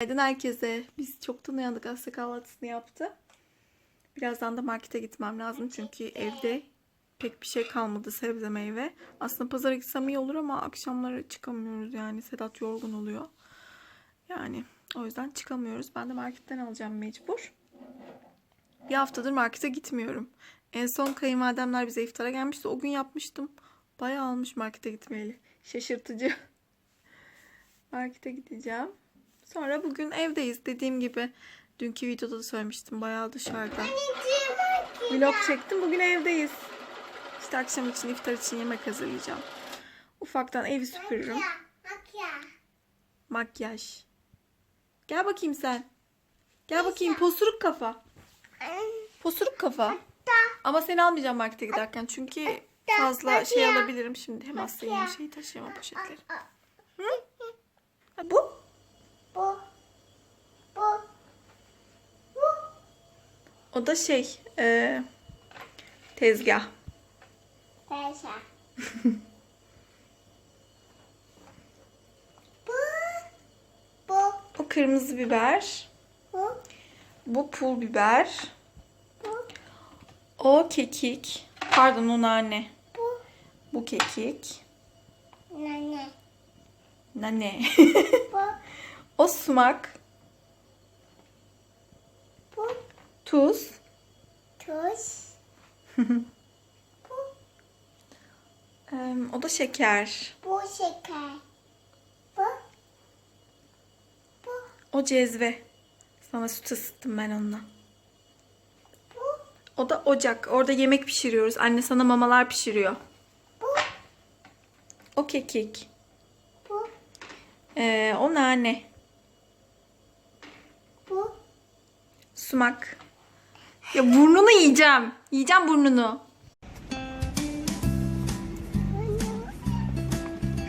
Günaydın herkese. Biz çoktan uyandık. Asya kahvaltısını yaptı. Birazdan da markete gitmem lazım. Çünkü evde pek bir şey kalmadı sebze meyve. Aslında pazara gitsem iyi olur ama akşamları çıkamıyoruz yani. Sedat yorgun oluyor. Yani o yüzden çıkamıyoruz. Ben de marketten alacağım mecbur. Bir haftadır markete gitmiyorum. En son kayınvalidemler bize iftara gelmişti. O gün yapmıştım. Bayağı almış markete gitmeyeli. Şaşırtıcı. Markete gideceğim. Sonra bugün evdeyiz. Dediğim gibi dünkü videoda da söylemiştim. Bayağı dışarıda. Vlog çektim. Bugün evdeyiz. İşte akşam için, iftar için yemek hazırlayacağım. Ufaktan evi süpürürüm. Makyaj. Gel bakayım sen. Gel bakayım posuruk kafa. Posuruk kafa. Ama seni almayacağım markete giderken. Çünkü fazla şey alabilirim şimdi. Hem Asya'nın şeyi taşıyamam poşetleri. Hı? Ha, bu? Bu. Bu. O da şey, e, tezgah. Peşe. Bu. Bu. O kırmızı biber. Bu. Bu pul biber. Bu. O kekik. Pardon o nane. Bu. Bu kekik. Nane. Nane. O sumak. Bu. Tuz. Tuz. E, o da şeker. Bu şeker. Bu. Bu. O cezve. Sana süt ısıttım ben onunla. Bu. O da ocak. Orada yemek pişiriyoruz. Anne sana mamalar pişiriyor. Bu. O kekik. Bu. E, o nane. Bu. Sumak. Ya burnunu yiyeceğim. Yiyeceğim burnunu.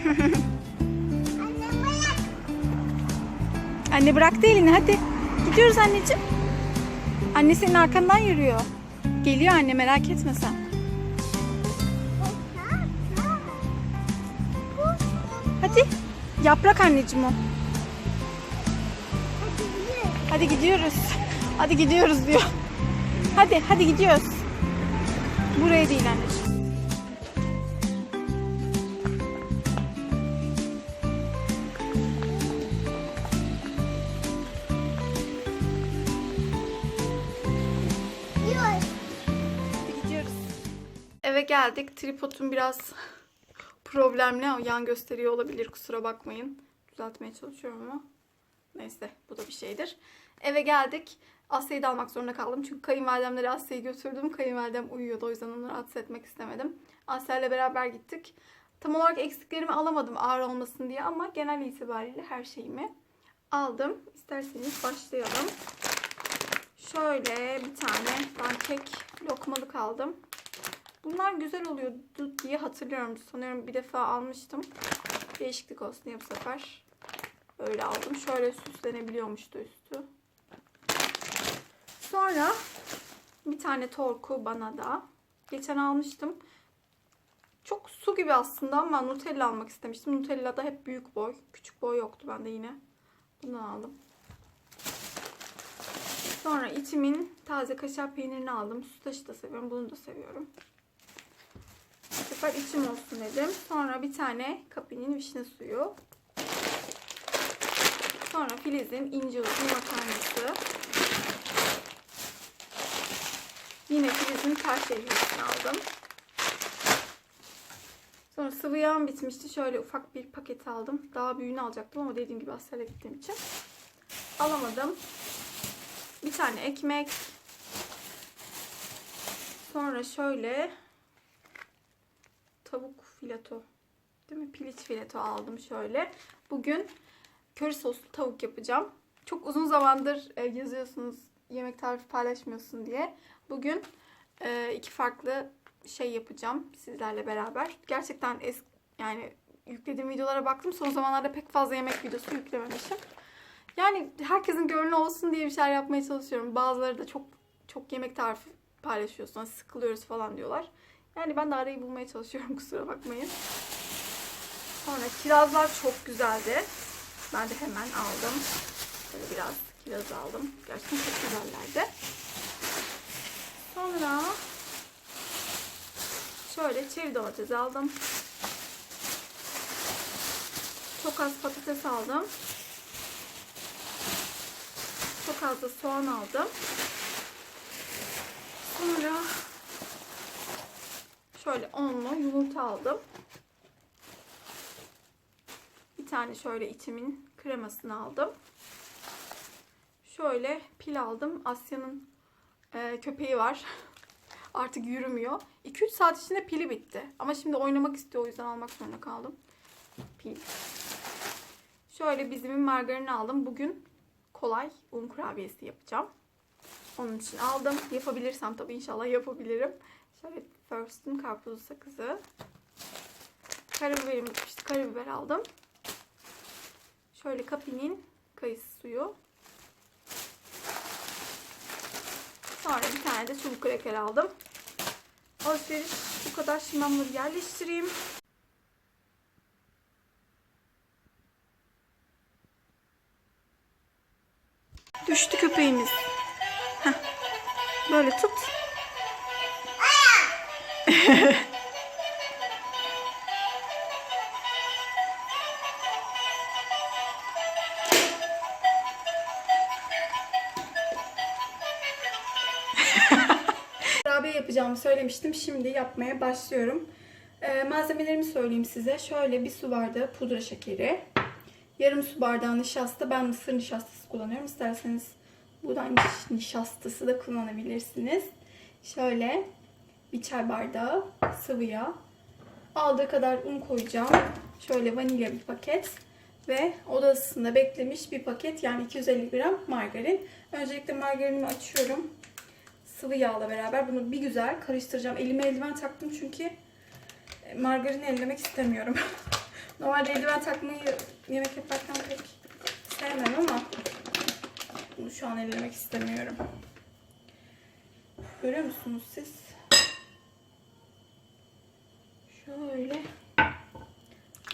Anne bırak. Elini hadi. Gidiyoruz anneciğim. Anne senin arkandan yürüyor. Geliyor anne merak etme sen. Hadi. Yaprak anneciğim o. Hadi gidiyoruz. Hadi gidiyoruz diyor. Hadi hadi gidiyoruz. Buraya değil anneciğim. Gidiyoruz. Eve geldik. Tripodum biraz problemli. O yan gösteriyor olabilir. Kusura bakmayın. Düzeltmeye çalışıyorum ama. Neyse bu da bir şeydir. Eve geldik. Asya'yı da almak zorunda kaldım. Çünkü kayınvalidemleri Asya'yı götürdüm. Kayınvalidem uyuyordu. O yüzden onu rahatsız etmek istemedim. Asya beraber gittik. Tam olarak eksiklerimi alamadım ağır olmasın diye ama genel itibariyle her şeyimi aldım. İsterseniz başlayalım. Şöyle bir tane ben kek lokmalık aldım. Bunlar güzel oluyordu diye hatırlıyorum. Sanıyorum bir defa almıştım. Değişiklik olsun diye bu sefer öyle aldım. Şöyle süslenebiliyormuştu üstü. Sonra bir tane torku bana da. Geçen almıştım. Çok su gibi aslında ama Nutella almak istemiştim. Nutella da hep büyük boy. Küçük boy yoktu bende yine. Bundan aldım. Sonra içimin taze kaşar peynirini aldım. Sütaşı da seviyorum. Bunu da seviyorum. Bu içim olsun dedim. Sonra bir tane kapinin vişne suyu. Sonra Filiz'in ince uzun makarnası. Yine Filiz'in ters elbisesini aldım. Sonra sıvı yağım bitmişti. Şöyle ufak bir paket aldım. Daha büyüğünü alacaktım ama dediğim gibi Asya'ya gittiğim için alamadım. Bir tane ekmek. Sonra şöyle tavuk fileto. Değil mi? Piliç fileto aldım şöyle. Bugün köri soslu tavuk yapacağım. Çok uzun zamandır e, yazıyorsunuz yemek tarifi paylaşmıyorsun diye. Bugün e, iki farklı şey yapacağım sizlerle beraber. Gerçekten es yani yüklediğim videolara baktım. Son zamanlarda pek fazla yemek videosu yüklememişim. Yani herkesin gönlü olsun diye bir şeyler yapmaya çalışıyorum. Bazıları da çok çok yemek tarifi paylaşıyorsunuz. Sıkılıyoruz falan diyorlar. Yani ben de arayı bulmaya çalışıyorum kusura bakmayın. Sonra kirazlar çok güzeldi. Ben de hemen aldım. Böyle Kiraz aldım. Gerçekten çok güzellerdi. Sonra şöyle çeri domates aldım. Çok az patates aldım. Çok az da soğan aldım. Sonra şöyle onlu yumurta aldım. Bir tane şöyle içimin kremasını aldım. Şöyle pil aldım. Asya'nın e, köpeği var. Artık yürümüyor. 2-3 saat içinde pili bitti. Ama şimdi oynamak istiyor. O yüzden almak zorunda kaldım. Pil. Şöyle bizimin margarini aldım. Bugün kolay un kurabiyesi yapacağım. Onun için aldım. Yapabilirsem tabii inşallah yapabilirim. Şöyle First'ın karpuzlu sakızı. Karabiberim bitmişti. Karabiber aldım. Şöyle Kapi'nin kayısı suyu. Sonra bir tane de çubuk kreker aldım. Alışveriş bu kadar. Şimdi ben bunları yerleştireyim. Düştü köpeğimiz. Heh. Böyle tut. söylemiştim. Şimdi yapmaya başlıyorum. Ee, malzemelerimi söyleyeyim size. Şöyle bir su bardağı pudra şekeri. Yarım su bardağı nişasta. Ben mısır nişastası kullanıyorum. İsterseniz buğday niş- nişastası da kullanabilirsiniz. Şöyle bir çay bardağı sıvı yağ. Aldığı kadar un koyacağım. Şöyle vanilya bir paket. Ve oda ısısında beklemiş bir paket yani 250 gram margarin. Öncelikle margarinimi açıyorum sıvı yağla beraber bunu bir güzel karıştıracağım. Elime eldiven taktım çünkü e, margarini ellemek istemiyorum. Normalde eldiven takmayı yemek yaparken pek sevmem ama bunu şu an ellemek istemiyorum. Görüyor musunuz siz? Şöyle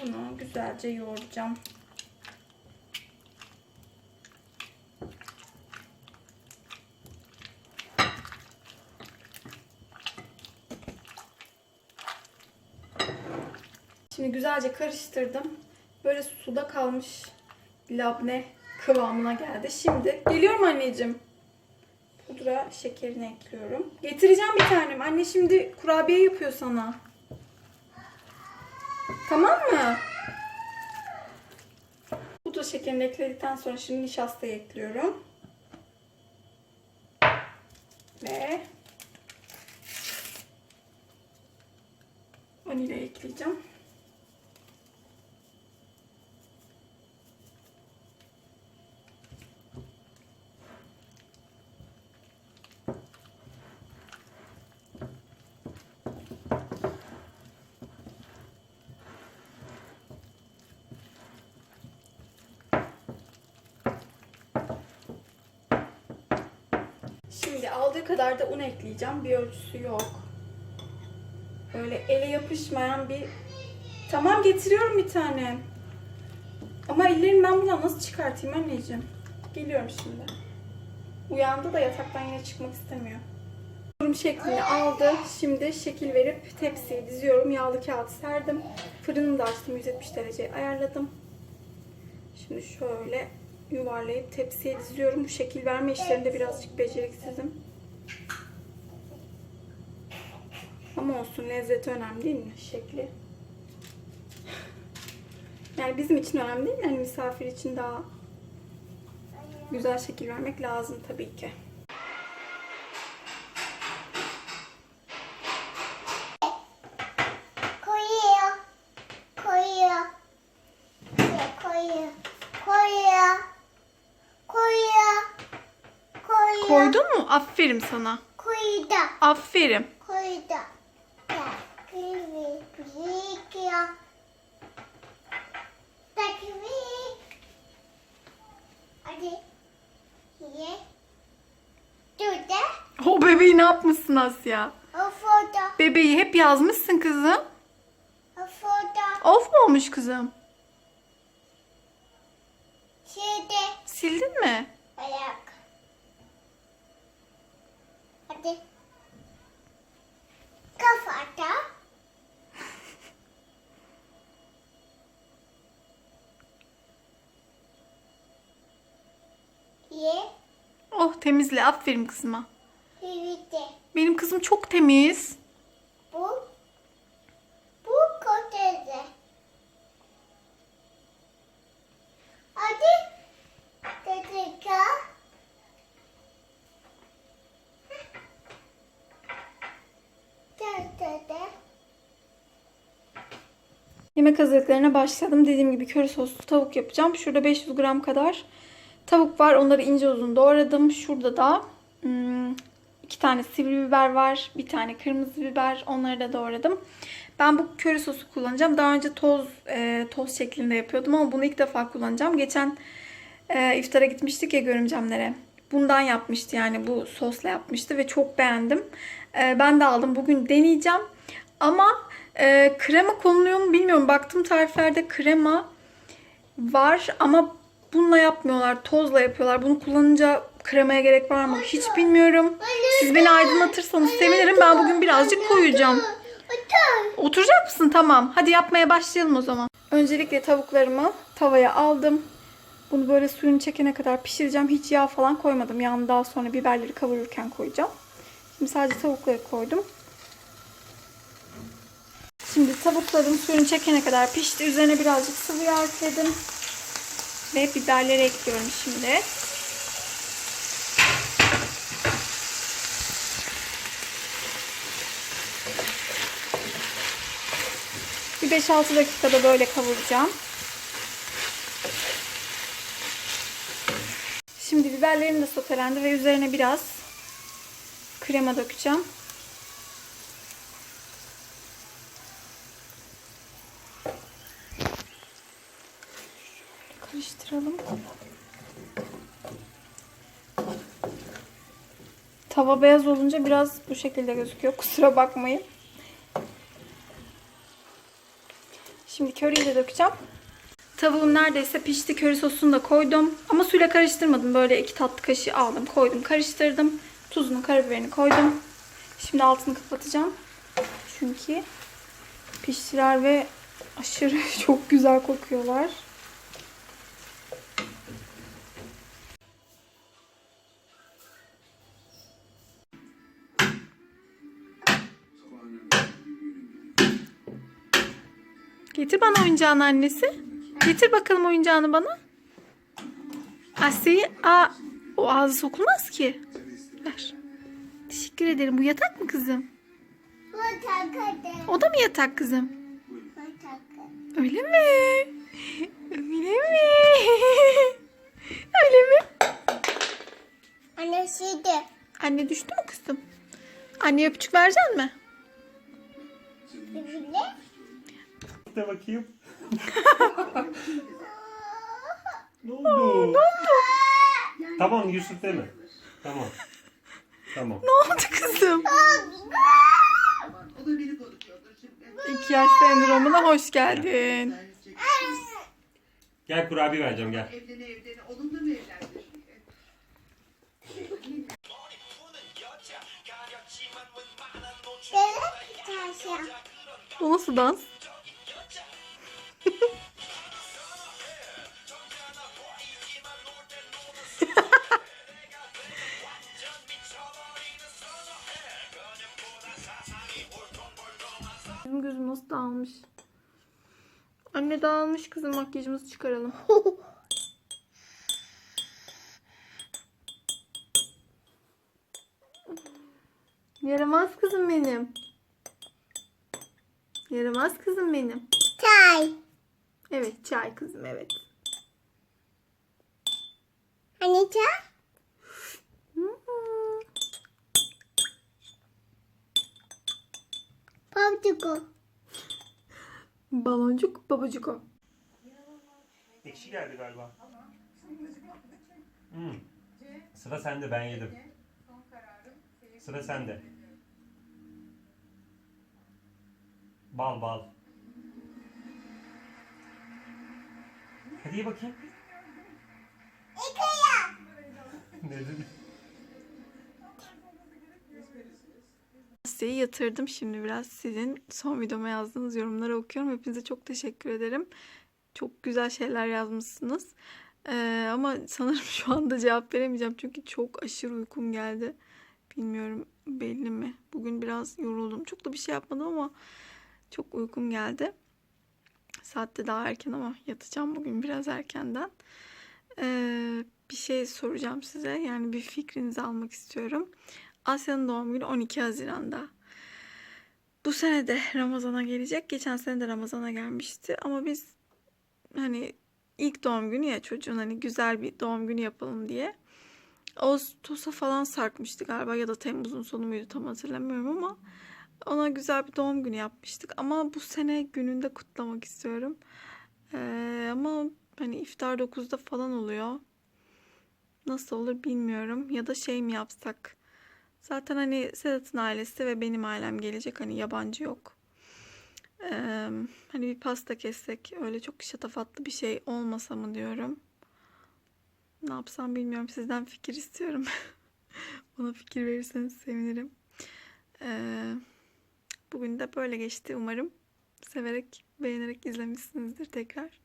bunu güzelce yoğuracağım. Şimdi güzelce karıştırdım. Böyle suda kalmış labne kıvamına geldi. Şimdi geliyorum anneciğim. Pudra şekerini ekliyorum. Getireceğim bir tanem. Anne şimdi kurabiye yapıyor sana. Tamam mı? Pudra şekerini ekledikten sonra şimdi nişastayı ekliyorum. Ve vanilya ekleyeceğim. Şimdi aldığı kadar da un ekleyeceğim. Bir ölçüsü yok. Böyle ele yapışmayan bir... Tamam getiriyorum bir tane. Ama ellerimi ben buradan nasıl çıkartayım anneciğim? Geliyorum şimdi. Uyandı da yataktan yine çıkmak istemiyor. Yorum şeklini aldı. Şimdi şekil verip tepsiye diziyorum. Yağlı kağıt serdim. Fırınımı da açtım. 170 dereceye ayarladım. Şimdi şöyle yuvarlayıp tepsiye diziyorum. Bu şekil verme işlerinde birazcık beceriksizim. Ama olsun lezzeti önemli değil mi? Şekli. Yani bizim için önemli değil. Yani misafir için daha güzel şekil vermek lazım tabii ki. Aferin sana. Koydu. Aferin. Durdu. O bebeği ne yapmışsın Asya? Bebeği hep yazmışsın kızım. Of mu olmuş kızım? Şimdi. Sildin mi? Ayak. Hadi. Kafada. Ye. Oh temizle. Aferin kızıma. Birlikte. Benim kızım çok temiz. Bu Yemek hazırlıklarına başladım. Dediğim gibi köri soslu tavuk yapacağım. Şurada 500 gram kadar tavuk var. Onları ince uzun doğradım. Şurada da hmm, iki tane sivri biber var. Bir tane kırmızı biber. Onları da doğradım. Ben bu köri sosu kullanacağım. Daha önce toz e, toz şeklinde yapıyordum ama bunu ilk defa kullanacağım. Geçen e, iftara gitmiştik ya görümcemlere. Bundan yapmıştı yani bu sosla yapmıştı ve çok beğendim. E, ben de aldım. Bugün deneyeceğim. Ama e, krema konuluyor mu bilmiyorum. Baktım tariflerde krema var ama bununla yapmıyorlar. Tozla yapıyorlar. Bunu kullanınca kremaya gerek var mı? Hiç bilmiyorum. Siz beni aydınlatırsanız sevinirim. Ben bugün birazcık koyacağım. Otur. Oturacak mısın? Tamam. Hadi yapmaya başlayalım o zaman. Öncelikle tavuklarımı tavaya aldım. Bunu böyle suyunu çekene kadar pişireceğim. Hiç yağ falan koymadım. Yağını daha sonra biberleri kavururken koyacağım. Şimdi sadece tavukları koydum. Şimdi tavukların suyunu çekene kadar pişti. Üzerine birazcık sıvı yağ ekledim. Ve biberleri ekliyorum şimdi. Bir 5-6 dakikada böyle kavuracağım. Şimdi biberlerim de sotelendi ve üzerine biraz krema dökeceğim. Tava beyaz olunca biraz bu şekilde gözüküyor. Kusura bakmayın. Şimdi köriyi de dökeceğim. Tavuğum neredeyse pişti. Köri sosunu da koydum. Ama suyla karıştırmadım. Böyle iki tatlı kaşığı aldım. Koydum. Karıştırdım. Tuzunu, karabiberini koydum. Şimdi altını kapatacağım. Çünkü piştiler ve aşırı çok güzel kokuyorlar. Getir bana oyuncağını annesi. Getir bakalım oyuncağını bana. Asya'yı... Aa, o ağzı sokulmaz ki. Ver. Teşekkür ederim. Bu yatak mı kızım? Takade. O da mı yatak kızım? Takade. Öyle mi? Öyle mi? Öyle mi? Anne şimdi. Anne düştü mü kızım? Anne öpücük verecek mi? Bibile. De bakayım. ne oldu? Tamam Yusuf deme. Tamam. Tamam. Ne oldu kızım? İki yaş sendromuna hoş geldin. Gel kurabiye vereceğim gel. Evlene evlene mu evlendir? Bebek taşa. O nasıl dans? Bizim gözüm nasıl dağılmış? Anne dağılmış kızım makyajımızı çıkaralım. Yaramaz kızım benim. Yaramaz kızım benim. Çay. Evet çay kızım evet. Anne çay. Pavduko. Baloncuk babacık o. Ekşi geldi galiba. Hmm. Sıra sende ben yedim. Sıra sende. Bal bal. Hadi ye bakayım. İkaya. ne dedi? Asya'yı yatırdım şimdi biraz sizin son videoma yazdığınız yorumları okuyorum. Hepinize çok teşekkür ederim. Çok güzel şeyler yazmışsınız. Ee, ama sanırım şu anda cevap veremeyeceğim çünkü çok aşırı uykum geldi. Bilmiyorum belli mi? Bugün biraz yoruldum. Çok da bir şey yapmadım ama çok uykum geldi. Saatte daha erken ama yatacağım bugün biraz erkenden. Ee, bir şey soracağım size. Yani bir fikrinizi almak istiyorum. Asya'nın doğum günü 12 Haziran'da. Bu sene de Ramazan'a gelecek. Geçen sene de Ramazan'a gelmişti. Ama biz hani ilk doğum günü ya çocuğun hani güzel bir doğum günü yapalım diye. Ağustos'a falan sarkmıştı galiba ya da Temmuz'un sonu muydu tam hatırlamıyorum ama ona güzel bir doğum günü yapmıştık. Ama bu sene gününde kutlamak istiyorum. Ee, ama hani iftar 9'da falan oluyor. Nasıl olur bilmiyorum. Ya da şey mi yapsak? Zaten hani Sedat'ın ailesi ve benim ailem gelecek. Hani yabancı yok. Ee, hani bir pasta kessek. Öyle çok şatafatlı bir şey olmasa mı diyorum. Ne yapsam bilmiyorum. Sizden fikir istiyorum. Bana fikir verirseniz sevinirim. Ee, bugün de böyle geçti. Umarım severek, beğenerek izlemişsinizdir tekrar.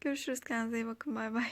Görüşürüz. Kendinize iyi bakın. Bay bay.